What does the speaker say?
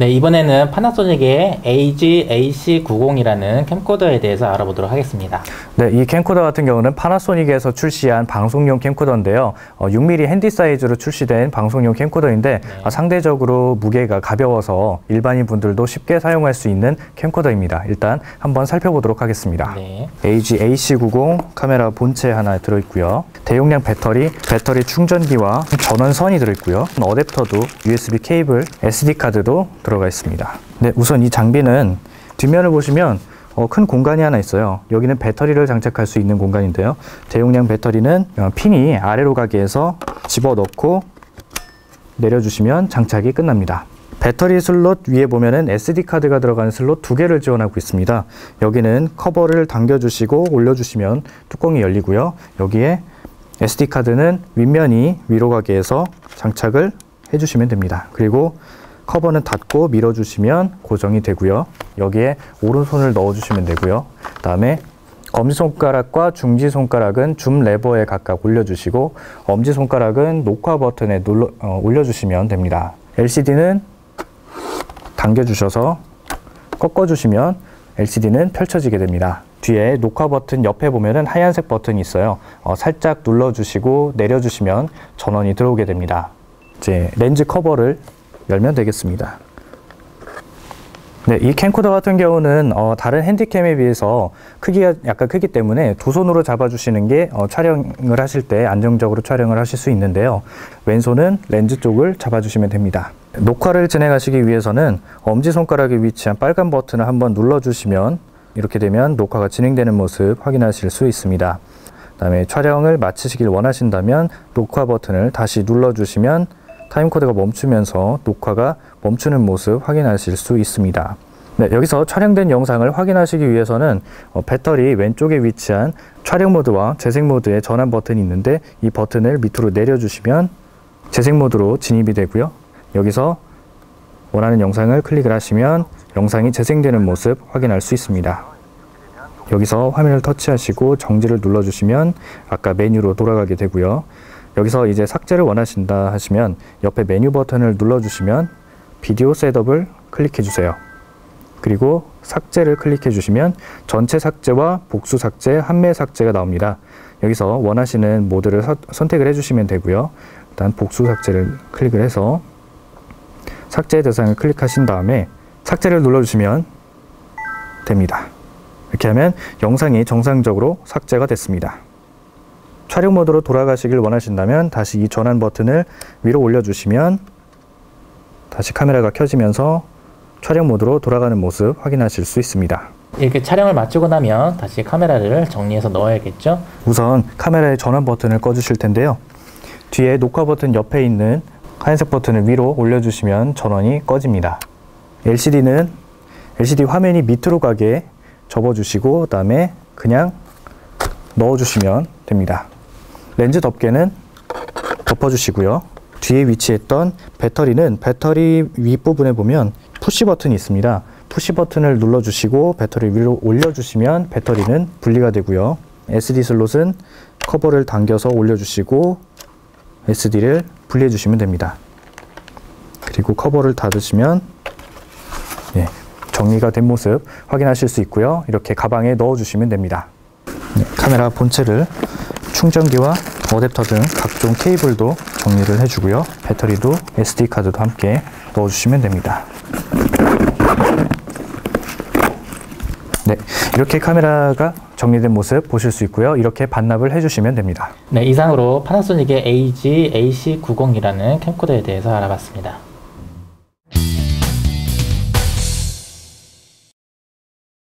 네, 이번에는 파나소닉의 AG-AC90이라는 캠코더에 대해서 알아보도록 하겠습니다. 네, 이 캠코더 같은 경우는 파나소닉에서 출시한 방송용 캠코더인데요. 어, 6mm 핸디 사이즈로 출시된 방송용 캠코더인데 아, 상대적으로 무게가 가벼워서 일반인 분들도 쉽게 사용할 수 있는 캠코더입니다. 일단 한번 살펴보도록 하겠습니다. 네. AG-AC90 카메라 본체 하나 들어있고요. 대용량 배터리, 배터리 충전기와 전원선이 들어있고요. 어댑터도 USB 케이블, SD 카드도 들어가 있습니다. 네, 우선 이 장비는 뒷면을 보시면 어, 큰 공간이 하나 있어요. 여기는 배터리를 장착할 수 있는 공간인데요. 대용량 배터리는 어, 핀이 아래로 가게 해서 집어넣고 내려주시면 장착이 끝납니다. 배터리 슬롯 위에 보면은 SD 카드가 들어가는 슬롯 두 개를 지원하고 있습니다. 여기는 커버를 당겨주시고 올려주시면 뚜껑이 열리고요. 여기에 SD 카드는 윗면이 위로 가게 해서 장착을 해주시면 됩니다. 그리고 커버는 닫고 밀어주시면 고정이 되고요. 여기에 오른손을 넣어주시면 되고요. 그 다음에 엄지손가락과 중지손가락은 줌 레버에 각각 올려주시고 엄지손가락은 녹화 버튼에 눌러, 어, 올려주시면 됩니다. LCD는 당겨주셔서 꺾어주시면 LCD는 펼쳐지게 됩니다. 뒤에 녹화 버튼 옆에 보면은 하얀색 버튼이 있어요. 어, 살짝 눌러주시고 내려주시면 전원이 들어오게 됩니다. 이제 렌즈 커버를 열면 되겠습니다. 네, 이 캠코더 같은 경우는 어, 다른 핸디캠에 비해서 크기가 약간 크기 때문에 두 손으로 잡아주시는 게 어, 촬영을 하실 때 안정적으로 촬영을 하실 수 있는데요. 왼손은 렌즈 쪽을 잡아주시면 됩니다. 녹화를 진행하시기 위해서는 엄지손가락에 위치한 빨간 버튼을 한번 눌러주시면 이렇게 되면 녹화가 진행되는 모습 확인하실 수 있습니다. 그다음에 촬영을 마치시길 원하신다면 녹화 버튼을 다시 눌러주시면 타임코드가 멈추면서 녹화가 멈추는 모습 확인하실 수 있습니다. 네, 여기서 촬영된 영상을 확인하시기 위해서는 어, 배터리 왼쪽에 위치한 촬영 모드와 재생 모드의 전환 버튼이 있는데 이 버튼을 밑으로 내려주시면 재생 모드로 진입이 되고요. 여기서 원하는 영상을 클릭을 하시면 영상이 재생되는 모습 확인할 수 있습니다. 여기서 화면을 터치하시고 정지를 눌러주시면 아까 메뉴로 돌아가게 되고요. 여기서 이제 삭제를 원하신다 하시면 옆에 메뉴 버튼을 눌러주시면 비디오 셋업을 클릭해 주세요. 그리고 삭제를 클릭해 주시면 전체 삭제와 복수 삭제, 한매 삭제가 나옵니다. 여기서 원하시는 모드를 서, 선택을 해주시면 되고요. 일단 복수 삭제를 클릭을 해서 삭제 대상을 클릭하신 다음에 삭제를 눌러주시면 됩니다. 이렇게 하면 영상이 정상적으로 삭제가 됐습니다. 촬영 모드로 돌아가시길 원하신다면 다시 이 전환 버튼을 위로 올려주시면 다시 카메라가 켜지면서 촬영 모드로 돌아가는 모습 확인하실 수 있습니다. 이렇게 촬영을 마치고 나면 다시 카메라를 정리해서 넣어야겠죠? 우선 카메라의 전환 버튼을 꺼주실 텐데요. 뒤에 녹화 버튼 옆에 있는 하얀색 버튼을 위로 올려주시면 전원이 꺼집니다. LCD는 LCD 화면이 밑으로 가게 접어주시고 그 다음에 그냥 넣어주시면 됩니다. 렌즈 덮개는 덮어주시고요. 뒤에 위치했던 배터리는 배터리 윗부분에 보면 푸시 버튼이 있습니다. 푸시 버튼을 눌러주시고 배터리 위로 올려주시면 배터리는 분리가 되고요. SD 슬롯은 커버를 당겨서 올려주시고 SD를 분리해 주시면 됩니다. 그리고 커버를 닫으시면 네, 정리가 된 모습 확인하실 수 있고요. 이렇게 가방에 넣어 주시면 됩니다. 네, 카메라 본체를 충전기와 어댑터 등 각종 케이블도 정리를 해주고요. 배터리도 SD카드도 함께 넣어주시면 됩니다. 네, 이렇게 카메라가 정리된 모습 보실 수 있고요. 이렇게 반납을 해주시면 됩니다. 네, 이상으로 파나소닉의 AG-AC90이라는 캠코더에 대해서 알아봤습니다.